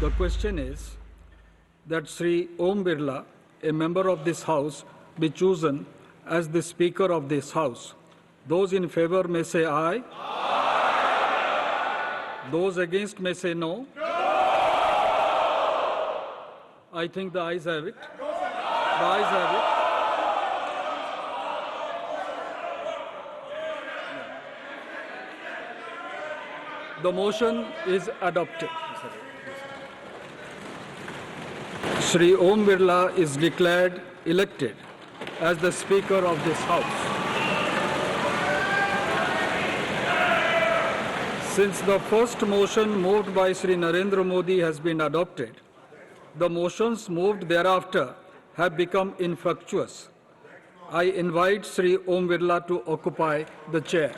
The question is that Sri Om Birla, a member of this House, be chosen as the Speaker of this House. Those in favor may say aye. Those against may say no. I think the ayes have it. The ayes have it. The motion is adopted. Shri Om Birla is declared elected as the Speaker of this House. Since the first motion moved by Sri Narendra Modi has been adopted, the motions moved thereafter have become infructuous. I invite Sri Om Birla to occupy the chair.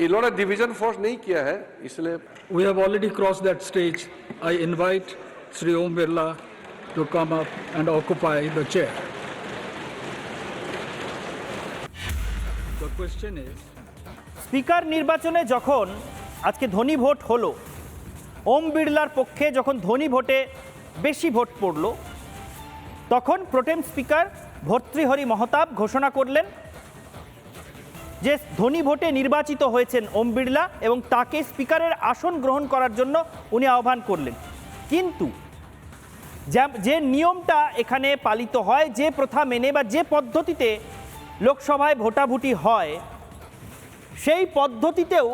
इन्होंने division force नहीं किया है इसलिए We have already crossed that stage. I invite Sri Om Birla to come up and occupy the chair. The question is, speaker নির্বাচনে যখন আজকে ধনী vote হলো ওম বিড়লার পক্ষে যখন ধনী ভোটে বেশি ভোট পড়ল তখন প্রোটেম স্পিকার ভর্তৃহরি মহতাব ঘোষণা করলেন যে ধনী ভোটে নির্বাচিত হয়েছেন ওম বিড়লা এবং তাকে স্পিকারের আসন গ্রহণ করার জন্য উনি আহ্বান করলেন। কিন্তু যে নিয়মটা এখানে পালিত হয়, যে প্রথা মেনে বা যে পদ্ধতিতে লোকসভায় ভোটাভুটি হয়, সেই পদ্ধতিতেও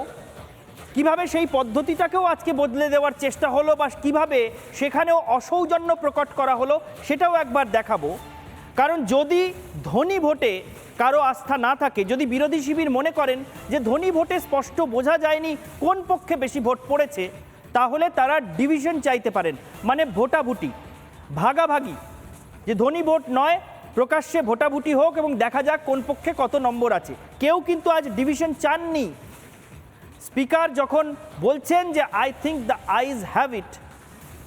কীভাবে সেই পদ্ধতিটাকেও আজকে বদলে দেওয়ার চেষ্টা হলো বা কীভাবে সেখানেও অসৌজন্য প্রকট করা হলো, সেটাও একবার দেখাবো। কারণ যদি ধনী ভোটে কারও আস্থা না থাকে, যদি বিরোধী শিবির মনে করেন যে ধনী ভোটে স্পষ্ট বোঝা যায়নি কোন পক্ষে বেশি ভোট পড়েছে, তাহলে তারা ডিভিশন চাইতে পারেন মানে ভোটাভুটি। ভাগাভাগি। যে ধনী ভোট নয়, প্রকাশ্যে ভোটাভুটি হোক এবং দেখা যাক কোন পক্ষে কত নম্বর আছে। কেউ কিন্তু আজ ডিভিশন চাননি। স্পিকার যখন বলছেন যে I think the ayes have it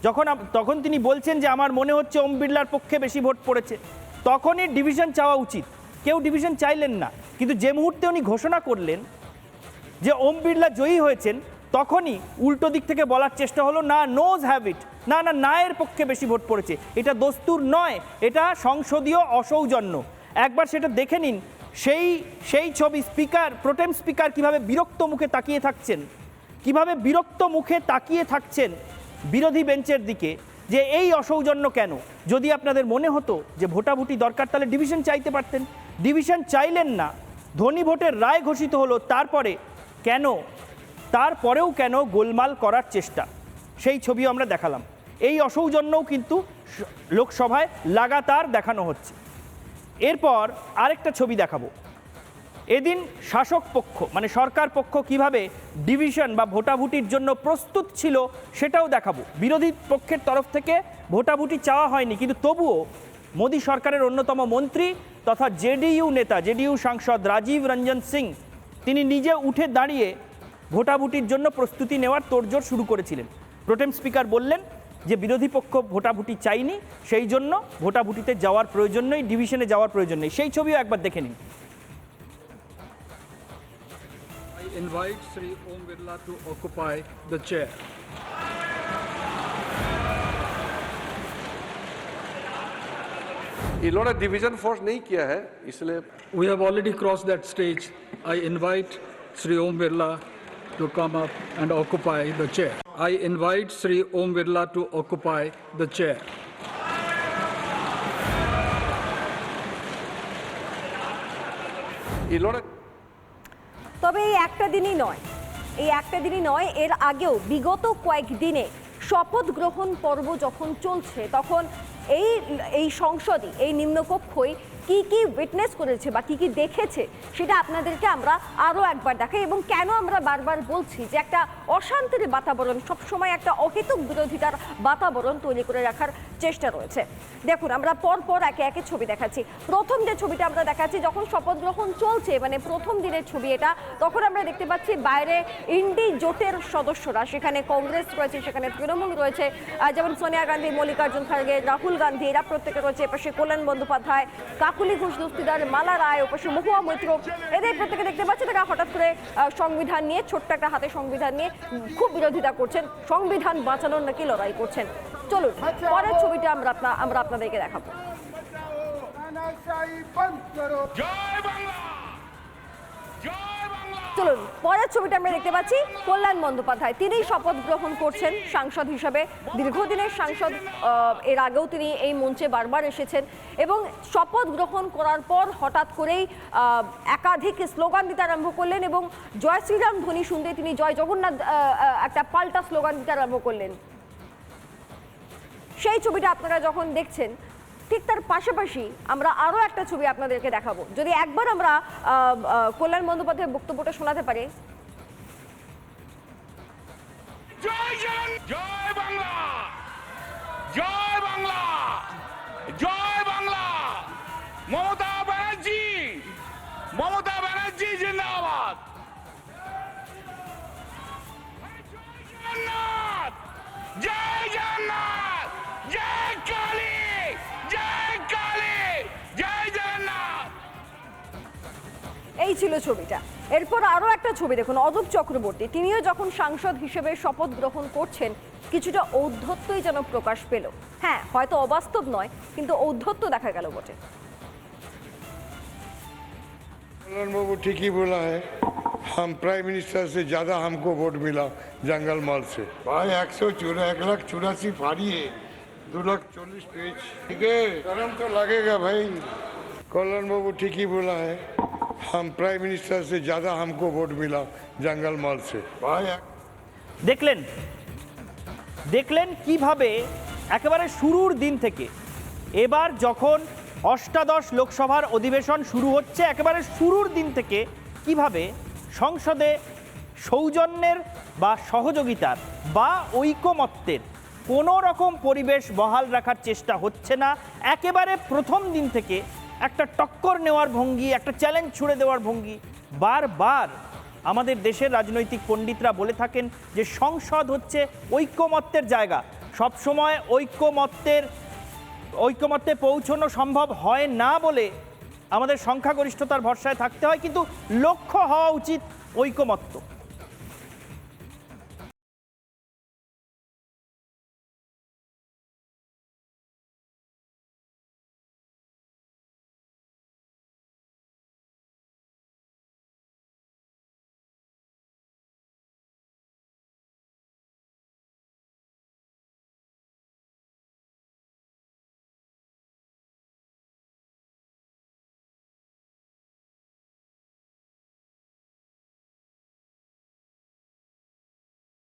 যখন তখন তিনি বলছেন যে, আমার মনে হচ্ছে ওম বিড়লার পক্ষে বেশি ভোট পড়েছে, তখনই ডিভিশন চাওয়া উচিত। কেউ ডিভিশন চাইলেন না। কিন্তু যে মুহূর্তে উনি ঘোষণা করলেন যে ওম বিড়লা জয়ী হয়েছেন, তখনই উল্টো দিক থেকে বলার চেষ্টা হলো, না নোজ হ্যাবিট না না, নায়ের পক্ষে বেশি ভোট পড়েছে। এটা দস্তুর নয়, এটা সংসদীয় অসৌজন্য। একবার সেটা দেখে নিন, সেই সেই ছবি স্পিকার প্রোটেম স্পিকার কীভাবে বিরক্ত মুখে তাকিয়ে থাকছেন, কীভাবে বিরক্ত মুখে তাকিয়ে থাকছেন বিরোধী বেঞ্চের দিকে, যে এই অসৌজন্য কেন? যদি আপনাদের মনে হতো যে ভোটাভুটি দরকার, তাহলে ডিভিশন চাইতে পারতেন। ডিভিশন চাইলেন না। ধনী ভোটের রায় ঘোষিত হলো তারপরে কেন, তারপরেও কেন গোলমাল করার চেষ্টা? সেই ছবিও আমরা দেখালাম। এই অসৌজন্যও কিন্তু লোকসভায় লাগাতার দেখানো হচ্ছে। এরপর আরেকটা ছবি দেখাবো। এদিন শাসক পক্ষ মানে সরকার পক্ষ কীভাবে ডিভিশন বা ভোটাভুটির জন্য প্রস্তুত ছিল সেটাও দেখাবো। বিরোধী পক্ষের তরফ থেকে ভোটাভুটি চাওয়া হয়নি, কিন্তু তবুও মোদী সরকারের অন্যতম মন্ত্রী তথা জেডিইউ নেতা, জেডিইউ সাংসদ রাজীব রঞ্জন সিং, তিনি নিজে উঠে দাঁড়িয়ে ভোটাভুটির জন্য প্রস্তুতি নেওয়ার তোড়জোড় শুরু করেছিলেন। প্রোটেম স্পিকার বললেন যে, বিরোধী পক্ষ ভোটাভুটি চাইনি, সেই জন্য ভোটাভুটিতে যাওয়ার প্রয়োজন নেই, ডিভিশনে যাওয়ার প্রয়োজন নেই। সেই ছবিও একবার দেখে নিন। Invite Sri Om Birla to occupy the chair. इन्होंने डिवीजन फोर्स नहीं किया है इसलिए We have already crossed that stage. I invite Sri Om Birla to come up and occupy the chair. I invite Sri Om Birla to occupy the chair. इन्होंने তবে এই একটা দিনই নয় এই একটা দিনই নয় এর আগেও বিগত কয়েক দিনে শপথ গ্রহণ পর্ব যখন চলছে তখন এই এই সংসদই এই নিম্নকক্ষই কি কি উইটনেস করেছে বা কি কি দেখেছে, সেটা আপনাদেরকে আমরা আরও একবার দেখাই এবং কেন আমরা বারবার বলছি যে একটা অশান্তির বাতাবরণ, সবসময় একটা অহেতুক বিরোধিতার বাতাবরণ তৈরি করে রাখার চেষ্টা রয়েছে। দেখুন, আমরা পর পর একে একে ছবি দেখাচ্ছি। প্রথম যে ছবিটা আমরা দেখাচ্ছি, যখন শপথ গ্রহণ চলছে মানে প্রথম দিনের ছবি এটা, তখন আমরা দেখতে পাচ্ছি বাইরে ইন্ডি জোটের সদস্যরা, সেখানে কংগ্রেস রয়েছে, সেখানে তৃণমূল রয়েছে যেমন সোনিয়া গান্ধী, মল্লিকার্জুন খাড়গে রাহুল গান্ধী, এরা প্রত্যেকে রয়েছে, এপাশে কল্যাণ বন্দ্যোপাধ্যায়, কাকু কুলি ঘোষ দস্তিদার মালা রায় উপাসী মহুয়া মৈত্র এদের প্রত্যেকে দেখতে পাচ্ছি তারা হঠাৎ করে সংবিধান নিয়ে ছোট্ট একটা হাতে সংবিধান নিয়ে খুব বিরোধিতা করছেন। সংবিধান বাঁচানোর নাকি লড়াই করছেন। চলুন পরের ছবিটা আমরা আমরা আপনাদেরকে দেখাবো। জয় বাংলা! জয় চলুন, পরের ছবিটা আমরা দেখতে পাচ্ছি কল্যাণ বন্দ্যোপাধ্যায়। তিনি শপথ গ্রহণ করছেন সাংসদ হিসাবে। দীর্ঘদিনের সাংসদ এর আগেও তিনি এই মঞ্চে বারবার এসেছেন এবং শপথ গ্রহণ করার পর হঠাৎ করেই একাধিক স্লোগান দিতে আরম্ভ করলেন এবং জয় শ্রীরাম ধ্বনি শুনতে তিনি জয় জগন্নাথ একটা পাল্টা স্লোগান দিতে আরম্ভ করলেন। সেই ছবিটা আপনারা যখন দেখছেন ঠিক তার পাশাপাশি আমরা আরও একটা ছবি আপনাদেরকে দেখাবো। যদি একবার আমরা কল্যাণ বন্দ্যোপাধ্যায়ের বক্তব্যটা শোনাতে পারি। জয় জয় জয় জয় জয় জগন্নাথ, জয় এই ছিল ছবিটা এরপর আরও একটা ছবি দেখুন অদূপ চক্রবর্তী তিনিও যখন সাংসদ হিসেবে শপথ গ্রহণ করছেন কিছুটা ঔদ্ধত্যই যেন প্রকাশ পেল হ্যাঁ হয়তো অবাস্তব নয় কিন্তু ঔদ্ধত্য দেখা গেল বটে कल्याण बाबू ठीक ही बोला है हम प्राइम मिनिस्टर से ज्यादा हमको वोट मिला जंगल मॉल से भाई एक सौ चौरा एक लाख चौरासी फाड़ी है दो लाख चौलीस पेज ठीक है करम तो लगेगा भाई कल्याण बाबू ठीक ही बोला है हम प्राइम मिनिस्टर से ज्यादा हमको वोट मिला जंगल मॉल से भाई দেখলেন দেখলেন কিভাবে একেবারে শুরুর দিন থেকে এবার যখন অষ্টাদশ লোকসভার অধিবেশন শুরু হচ্ছে একেবারে শুরুর দিন থেকে কিভাবে সংসদে সৌজন্যের বা সহযোগিতার বা ঐকমত্যের কোনো রকম পরিবেশ বহাল রাখার চেষ্টা হচ্ছে না একেবারে প্রথম দিন থেকে একটা টক্কর নেওয়ার ভঙ্গি, একটা চ্যালেঞ্জ ছুড়ে দেওয়ার ভঙ্গি। বারবার আমাদের দেশের রাজনৈতিক পণ্ডিতরা বলে থাকেন যে সংসদ হচ্ছে ঐক্যমত্যের জায়গা। সবসময় ঐক্যমত্যের ঐক্যমত্যে পৌঁছানো সম্ভব হয় না বলে আমাদের সংখ্যাগরিষ্ঠতার ভরসায় থাকতে হয়, কিন্তু লক্ষ্য হওয়া উচিত ঐকমত্য।